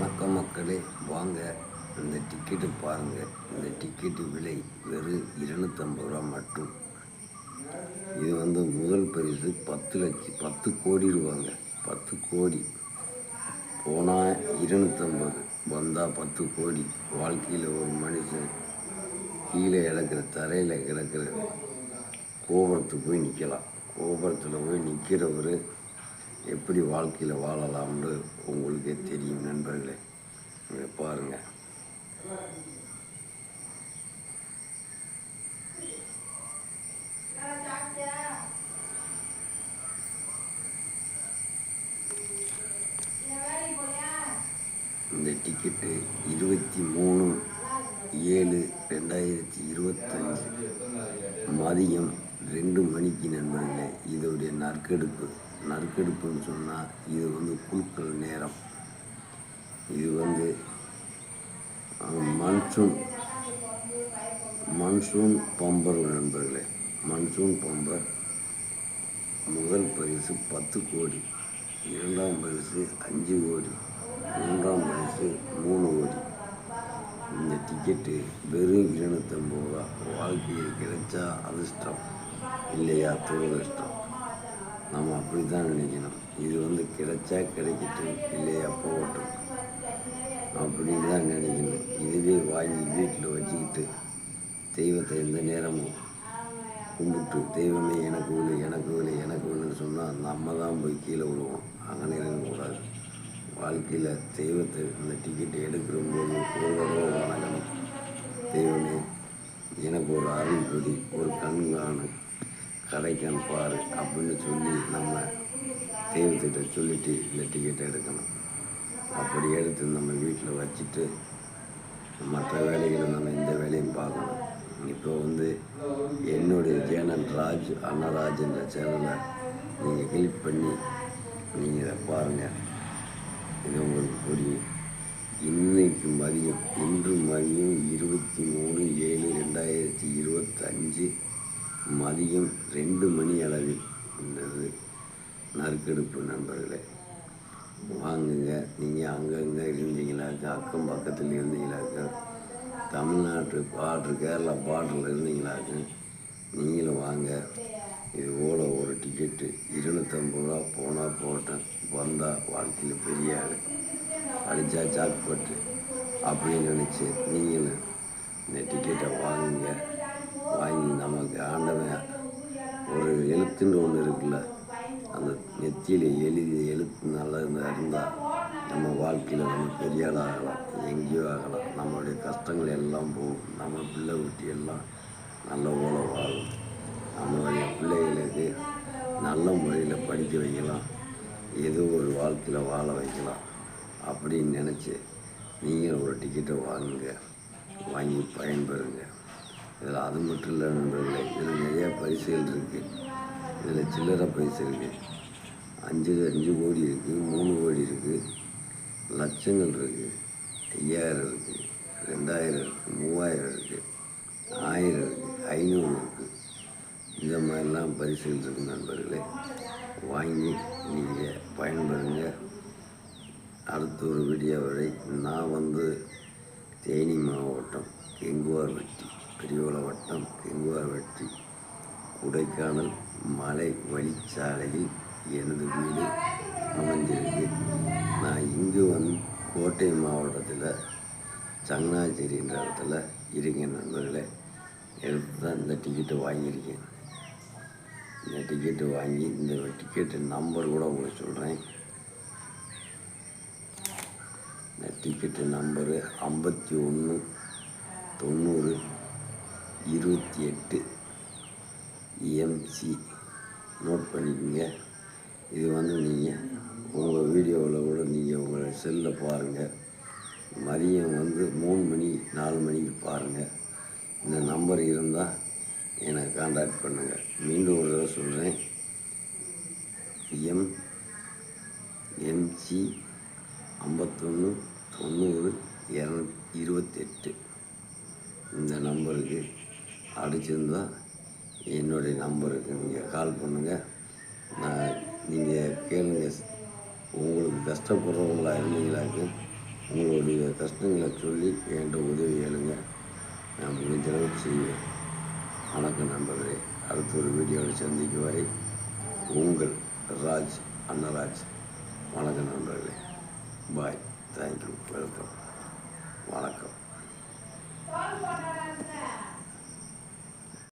வணக்கம் மக்களே வாங்க. இந்த டிக்கெட்டு பாருங்கள் இந்த டிக்கெட்டு விலை வெறும் இருநூத்தம்பது ரூபா மட்டும். இது வந்து முதல் பரிசு பத்து லட்சம் பத்து கோடி ரூபாங்க. பத்து கோடி. போனால் இருநூத்தம்பது வந்தால் பத்து கோடி. வாழ்க்கையில் ஒரு மனுஷன் கீழே இழக்கிற தரையில் கிடக்கிற கோபுரத்துக்கு போய் நிற்கலாம் கோபுரத்தில் போய் நிற்கிறவர் எப்படி வாழ்க்கையில் வாழலாம்னு உங்களுக்கே தெரியும் நண்பர்களே இங்க பாருங்கள் இந்த இருபத்தி மூணு ஏழு ரெண்டாயிரத்தி இருபத்தஞ்சி. மதியம் ரெண்டு மணிக்கு நண்பர்களே இதோடைய நற்கெடுப்பு நற்கெடுப்புன்னு சொன்னால் இது வந்து குழுக்கள் நேரம். இது வந்து மன்சூன் மன்சூன் பம்பர் நண்பர்களே மன்சூன் பம்பர் முதல் பரிசு பத்து கோடி இரண்டாம் பரிசு அஞ்சு கோடி. மூன்றாம் பரிசு மூணு கோடி இந்த டிக்கெட்டு வெறும் இருநூத்தம்பது ரூபா வாழ்க்கையில் கிடைச்சா அதிர்ஷ்டம் இல்லையா துரதிர்ஷ்டம் நம்ம அப்படி தான் நினைக்கணும். இது வந்து கிடைச்சா கிடைக்கட்டும் இல்லையா போகட்டும். அப்படின்னு தான் நினைக்கணும். இதுவே வாங்கி வீட்டில் வச்சுக்கிட்டு தெய்வத்தை எந்த நேரமும் கும்பிட்டு தெய்வமே எனக்கு ஒன்று எனக்கு வேணும் எனக்கு வேணும்னு சொன்னால் நம்ம தான் போய் கீழே விழுவோம். அங்கே இருக்கக்கூடாது வாழ்க்கையில் தெய்வத்தை இந்த டிக்கெட் எடுக்கிறபோது ஒரு தடவை வணங்கணும் தெய்வமே எனக்கு ஒரு அருள் கொடி ஒரு கண் கடைக்கன் பாரு அப்படின்னு சொல்லி நம்ம தெய்வத்திட்ட சொல்லிட்டு இந்த டிக்கெட்டை எடுக்கணும். அப்படி எடுத்து நம்ம வீட்டில் வச்சுட்டு மற்ற வேலைகளை நம்ம இந்த வேலையும் பார்க்கணும். இப்போ வந்து என்னுடைய சேனல் ராஜ் அன்னராஜ் என்ற சேனலை நீங்கள் கிளிக் பண்ணி நீங்கள் இதை பாருங்கள் இது உங்களுக்கு புரியும் இன்னைக்கு மதியம் இன்று மதியம் இருபத்தி மூணு ஏழு ரெண்டாயிரத்தி இருபத்தஞ்சு மதியம் ரெண்டு மணி அளவில் இருந்தது நறுக்கெடுப்பு நண்பர்களே வாங்குங்க. நீங்கள் அங்கங்கே இருந்தீங்களாக்கா அக்கம் பக்கத்தில் இருந்தீங்களாக்கா தமிழ்நாட்டு பாட்ரு கேரளா பார்டரில் இருந்தீங்களாக்கா நீங்களும் வாங்க. இது போல் ஒரு டிக்கெட்டு இருநூத்தம்பது ரூபா போனால் போட்டேன். வந்தால் வாழ்க்கையில் பெரிய ஆள். அடித்தா ஜாக்பட்டு அப்படின்னு நினச்சி நீங்களும் இந்த டிக்கெட்டை வாங்குங்க. வாங்கி நமக்கு ஆண்டவன் ஒரு எழுத்துன்னு ஒன்று இருக்குல்ல அந்த நெத்தியில் எழுதி எழுத்து நல்லா இருந்தால் நம்ம வாழ்க்கையில் நம்ம பெரிய ஆகலாம். எங்கேயோ ஆகலாம். நம்மளுடைய கஷ்டங்கள் எல்லாம் போகும். நம்ம பிள்ளை குட்டி எல்லாம் நல்ல ஓல வாழும். நம்மளுடைய பிள்ளைகளுக்கு நல்ல முறையில் படிக்க வைக்கலாம். ஏதோ ஒரு வாழ்க்கையில் வாழ வைக்கலாம் அப்படின்னு நினச்சி நீங்கள் ஒரு டிக்கெட்டை வாங்குங்க. வாங்கி பயன்பெறுங்க. இதில் அது மட்டும் இல்லை நண்பர்களே இதில் நிறையா பரிசுகள் இருக்குது இதில் சில்லறை பரிசு இருக்குது அஞ்சு அஞ்சு கோடி இருக்குது மூணு கோடி இருக்குது லட்சங்கள் இருக்குது ஐயாயிரம் இருக்குது ரெண்டாயிரம் இருக்குது மூவாயிரம் இருக்குது ஆயிரம் இருக்குது ஐநூறு இருக்குது இந்த மாதிரிலாம் பரிசுகள் இருக்குது நண்பர்களே. வாங்கி நீங்கள் பயன்பெறுங்க அடுத்த ஒரு வீடியோ வரை நான் வந்து தேனி மாவட்டம் கெங்குவார் வெட்டி பெரியவள வட்டம் கெங்குவார் வெட்டி கொடைக்கானல் மலை வழிச்சாலையில் எனது வீடு அமைஞ்சிருக்கு நான் இங்கு வந்து கோட்டை மாவட்டத்தில் சங்கனாச்சேரின்ற இடத்துல இருக்கேன் நண்பர்களே. எடுத்து தான் இந்த டிக்கெட்டை வாங்கியிருக்கேன். இந்த டிக்கெட்டு வாங்கி இந்த டிக்கெட்டு நம்பர் கூட உங்களுக்கு சொல்கிறேன் இந்த டிக்கெட்டு நம்பரு ஐம்பத்தி ஒன்று தொண்ணூறு இருபத்தி எட்டு எம்சி நோட் பண்ணிக்கோங்க. இது வந்து நீங்கள் உங்கள் வீடியோவில் கூட நீங்கள் உங்கள் செல்லில் பாருங்கள் மதியம் வந்து மூணு மணி நாலு மணிக்கு பாருங்கள் இந்த நம்பர் இருந்தால் என்னை காண்டாக்ட் பண்ணுங்கள் மீண்டும் ஒரு தடவை சொல்கிறேன் எம் எம்சி ஐம்பத்தொன்று தொண்ணூறு இரநூ இருபத்தெட்டு. இந்த நம்பருக்கு அடிச்சிருந்தால் என்னுடைய நம்பருக்கு நீங்கள் கால் பண்ணுங்கள் நான் நீங்கள் கேளுங்க. உங்களுக்கு கஷ்டப்படுறவங்களா இருந்தீங்களாக்கு உங்களுடைய கஷ்டங்களை சொல்லி என்கிட்ட உதவி கேளுங்க. நான் முடிஞ்சளவு செய்வேன். வணக்கம் நண்பர்களே. அடுத்த ஒரு வீடியோவில் சந்திக்கும் வரை உங்கள் ராஜ் அன்னராஜ் வணக்கம் நண்பர்களே. பாய்.